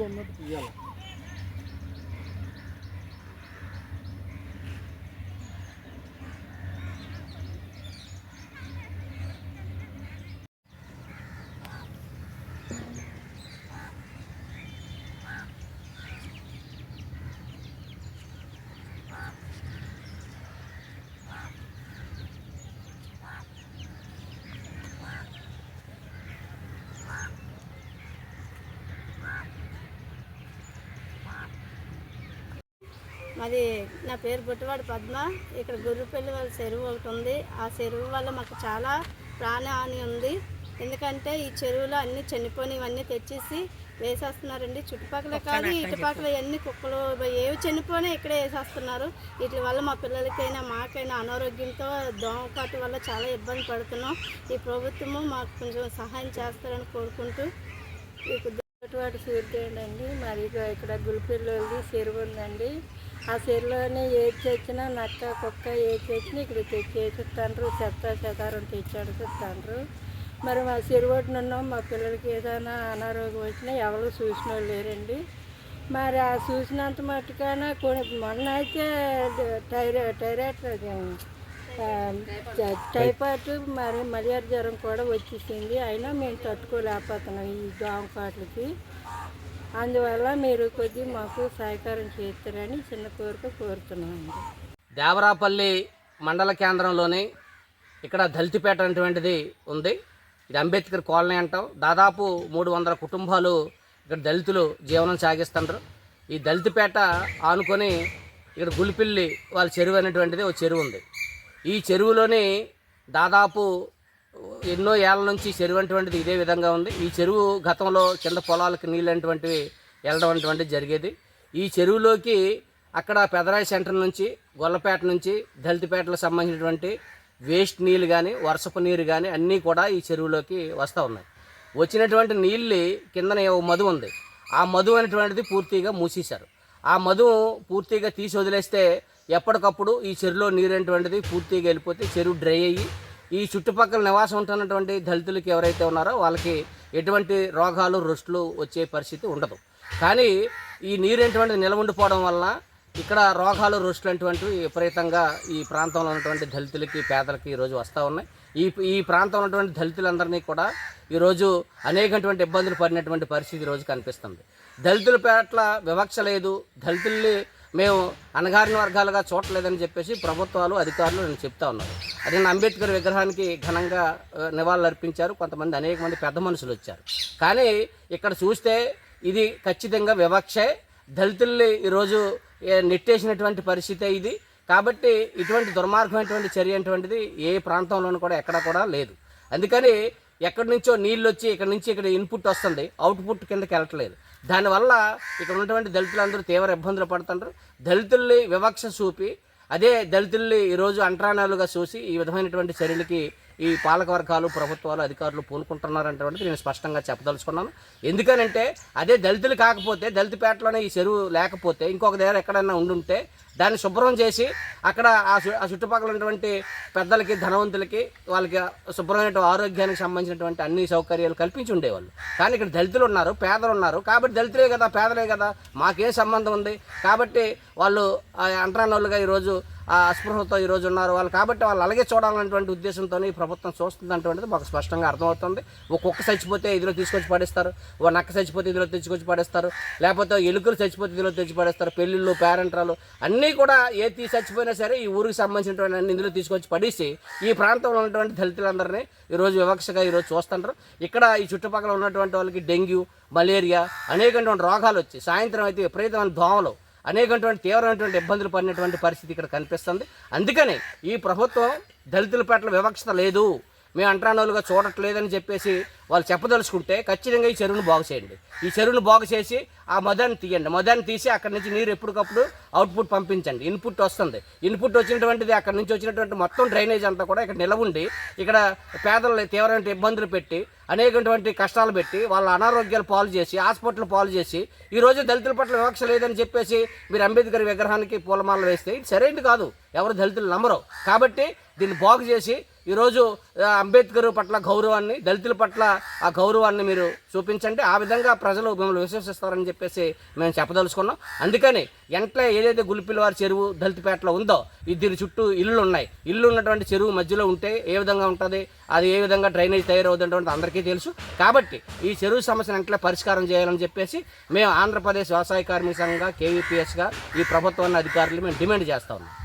చెరువులో ఉన్నట్టు మాది నా పేరు బుట్టవాడి పద్మ. ఇక్కడ గుర్రుపల్లి వాళ్ళ చెరువు ఒకటి ఉంది. ఆ చెరువు వల్ల మాకు చాలా ప్రాణహాని ఉంది. ఎందుకంటే ఈ చెరువులో అన్ని చనిపోయినవన్నీ తెచ్చేసి వేసేస్తున్నారండి. చుట్టుపక్కల కాదు ఇటుపక్కల అన్ని కుక్కలు ఏవి చనిపోయినా ఇక్కడే వేసేస్తున్నారు. వీటి వల్ల మా పిల్లలకైనా మాకైనా అనారోగ్యంతో దోమకాటు వల్ల చాలా ఇబ్బంది పడుతున్నాం. ఈ ప్రభుత్వము మాకు కొంచెం సహాయం చేస్తారని కోరుకుంటూ మీకు వాటి సూర్యుడు అండి. మరి ఇక ఇక్కడ గుల్పిల్లి చెరువు ఉందండి. ఆ చెరువులోనే ఏది తెచ్చినా నక్క కుక్క ఏది తెచ్చినా ఇక్కడ తెచ్చి చెత్త చెదారం తెచ్చాడు చూస్తాండ్రు మరి మా చెరువు ఉన్నాం. మా పిల్లలకి ఏదైనా అనారోగ్యం వచ్చినా ఎవరు చూసిన వాళ్ళు లేరండి. మరి ఆ చూసినంత మట్టుకైనా కొన్ని మొన్న అయితే టైరా టైరాయిడ్ అది, టైఫాయిడ్ మరి మలేరియా జ్వరం కూడా వచ్చేసింది. అయినా మేము తట్టుకోలేకపోతున్నాం ఈ దోమ కాట్లకి అందువల్ల మీరు కొద్ది మాకు సహకారం చేస్తారని చిన్న కోరిక కోరుతున్నాను దేవరాపల్లి మండల కేంద్రంలోని ఇక్కడ దళితపేట అనేటువంటిది ఉంది. ఇది అంబేద్కర్ కాలనీ అంటాం. దాదాపు మూడు వందల కుటుంబాలు ఇక్కడ దళితులు జీవనం సాగిస్తుంటారు ఈ దళితిపేట ఆనుకొని ఇక్కడ గులిపిల్లి వాళ్ళ చెరువు అనేటువంటిది ఒక చెరువు ఉంది. ఈ చెరువులోని దాదాపు ఎన్నో ఏళ్ళ నుంచి చెరువు అటువంటిది ఇదే విధంగా ఉంది. ఈ చెరువు గతంలో కింద పొలాలకు నీళ్ళు అటువంటివి వెళ్ళడం అటువంటిది జరిగేది. ఈ చెరువులోకి అక్కడ పెదరాయి సెంటర్ నుంచి గొల్లపేట నుంచి దళితపేటలకు సంబంధించినటువంటి వేస్ట్ నీళ్ళు కానీ వర్షపు నీరు కానీ అన్నీ కూడా ఈ చెరువులోకి వస్తూ ఉన్నాయి. వచ్చినటువంటి నీళ్ళు కిందన ఓ మధు ఉంది. ఆ మధు అనేటువంటిది పూర్తిగా మూసేశారు. ఆ మధు పూర్తిగా తీసి వదిలేస్తే ఎప్పటికప్పుడు ఈ చెరువులో నీరు అనేటువంటిది పూర్తిగా వెళ్ళిపోతే చెరువు డ్రై అయ్యి ఈ చుట్టుపక్కల నివాసం ఉంటున్నటువంటి దళితులకి ఎవరైతే ఉన్నారో వాళ్ళకి ఎటువంటి రోగాలు రుష్టులు వచ్చే పరిస్థితి ఉండదు. కానీ ఈ నీరు అనేటువంటిది నిలవండిపోవడం వల్ల ఇక్కడ రోగాలు రుష్టులు అటువంటివి విపరీతంగా ఈ ప్రాంతంలో ఉన్నటువంటి దళితులకి పేదలకి ఈరోజు వస్తూ ఉన్నాయి. ఈ ఈ ప్రాంతంలో ఉన్నటువంటి దళితులందరినీ కూడా ఈరోజు అనేకటువంటి ఇబ్బందులు పడినటువంటి పరిస్థితి ఈరోజు కనిపిస్తుంది. దళితుల పట్ల వివక్ష లేదు. దళితుల్ని మేము అణగారిన వర్గాలుగా చూడలేదని చెప్పేసి ప్రభుత్వాలు అధికారులు నేను చెప్తా ఉన్నారు. అదే అంబేద్కర్ విగ్రహానికి ఘనంగా నివాళులు అర్పించారు. కొంతమంది అనేక మంది పెద్ద మనుషులు వచ్చారు. కానీ ఇక్కడ చూస్తే ఇది ఖచ్చితంగా వివక్షే. దళితుల్ని ఈరోజు నెట్టేసినటువంటి పరిస్థితే ఇది. కాబట్టి ఇటువంటి దుర్మార్గమైనటువంటి చర్య అటువంటిది ఏ ప్రాంతంలోనూ కూడా ఎక్కడ కూడా లేదు. అందుకని ఎక్కడి నుంచో నీళ్ళు వచ్చి ఇక్కడ నుంచి ఇక్కడ ఇన్పుట్ వస్తుంది. అవుట్పుట్ కిందకి వెళ్ళట్లేదు. దానివల్ల ఇక్కడ ఉన్నటువంటి దళితులందరూ తీవ్ర ఇబ్బందులు పడుతుంటారు దళితుల్ని వివక్ష చూపి అదే దళితుల్ని ఈరోజు అంటరానాలుగా చూసి ఈ విధమైనటువంటి చర్యలకి ఈ పాలక వర్గాలు ప్రభుత్వాలు అధికారులు పూనుకుంటున్నారంటే నేను స్పష్టంగా చెప్పదలుచుకున్నాను. ఎందుకనంటే అదే దళితులు కాకపోతే దళితపేటలోనే ఈ చెరువు లేకపోతే ఇంకొక దగ్గర ఎక్కడైనా ఉండుంటే దాన్ని శుభ్రం చేసి అక్కడ ఆ చుట్టుపక్కల ఉన్నటువంటి పెద్దలకి ధనవంతులకి వాళ్ళకి శుభ్రమైన ఆరోగ్యానికి సంబంధించినటువంటి అన్ని సౌకర్యాలు కల్పించి ఉండేవాళ్ళు. కానీ ఇక్కడ దళితులు ఉన్నారు పేదలు ఉన్నారు. కాబట్టి దళితులే కదా పేదలే కదా. మాకేం సంబంధం ఉంది. కాబట్టి వాళ్ళు ఆ అంటరానోళ్ళుగా ఈరోజు ఆ అస్పృహతో ఈరోజు ఉన్నారు వాళ్ళు. కాబట్టి వాళ్ళు అలాగే చూడాలన్నటువంటి ఉద్దేశంతో ఈ ప్రభుత్వం చూస్తుంది మాకు స్పష్టంగా అర్థమవుతుంది. ఒక కుక్క చచ్చిపోతే ఇదిలో తీసుకొచ్చి పడేస్తారు. ఒక నక్క చచ్చిపోతే ఇదిలో తెచ్చుకొచ్చి పడేస్తారు. లేకపోతే ఎలుకలు చచ్చిపోతే ఇదిలో తెచ్చి పడేస్తారు. పెళ్ళిళ్ళు పేరెంట్రాలు అన్ని కూడా ఏ తీసి చచ్చిపోయినా సరే ఈ ఊరికి సంబంధించినటువంటి అన్ని ఇందులో తీసుకొచ్చి పడేసి ఈ ప్రాంతంలో ఉన్నటువంటి దళితులందరినీ ఈరోజు వివక్షగా ఈరోజు చూస్తుంటారు. ఇక్కడ ఈ చుట్టుపక్కల ఉన్నటువంటి వాళ్ళకి డెంగ్యూ మలేరియా అనేకటువంటి రోగాలు వచ్చి సాయంత్రం అయితే విపరీతమైన దోమలు అనేకటువంటి తీవ్రమైనటువంటి ఇబ్బందులు పడినటువంటి పరిస్థితి ఇక్కడ కనిపిస్తుంది. అందుకని ఈ ప్రభుత్వం దళితుల పట్ల వివక్షత లేదు. మేము అంటరానోలుగా చూడట్లేదని చెప్పేసి వాళ్ళు చెప్పదలుచుకుంటే ఖచ్చితంగా ఈ చెరువును బాగు చేయండి. ఈ చెరువును బాగు చేసి ఆ మదాన్ని తీయండి. మదాన్ని తీసి అక్కడి నుంచి నీరు ఎప్పటికప్పుడు అవుట్పుట్ పంపించండి. ఇన్పుట్ వస్తుంది. ఇన్పుట్ వచ్చినటువంటిది అక్కడి నుంచి వచ్చినటువంటి మొత్తం డ్రైనేజ్ అంతా కూడా ఇక్కడ నిలవుండి ఇక్కడ పేదలు తీవ్రమైన ఇబ్బందులు పెట్టి అనేకటువంటి కష్టాలు పెట్టి వాళ్ళ అనారోగ్యాలు పాలు చేసి హాస్పిటల్ పాలు చేసి ఈరోజు దళితుల పట్ల వివక్ష లేదని చెప్పేసి మీరు అంబేద్కర్ విగ్రహానికి పూలమాలలు వేస్తే ఇది సరైనది కాదు. ఎవరు దళితులు నమ్మరు. కాబట్టి దీన్ని బాగు చేసి ఈరోజు అంబేద్కర్ పట్ల గౌరవాన్ని దళితుల పట్ల ఆ గౌరవాన్ని మీరు చూపించండి. ఆ విధంగా ప్రజలు మిమ్మల్ని విశ్వసిస్తారని చెప్పేసి మేము చెప్పదలుచుకున్నాం. అందుకని వెంటనే ఏదైతే గుల్పిల్లవారి చెరువు దళితపేటలో ఉందో దీని చుట్టూ ఇల్లు ఉన్నాయి ఇల్లు ఉన్నటువంటి చెరువు మధ్యలో ఉంటే ఏ విధంగా ఉంటుంది? అది ఏ విధంగా డ్రైనేజ్ తయారవుతుంటువంటి అందరికీ తెలుసు. కాబట్టి ఈ చెరువు సమస్యను వెంటనే పరిష్కారం చేయాలని చెప్పేసి మేము ఆంధ్రప్రదేశ్ వ్యవసాయ కార్మిక సంఘంగా కేవీపీఎస్గా ఈ ప్రభుత్వాన్ని అధికారులు మేము డిమాండ్ చేస్తా ఉన్నాం.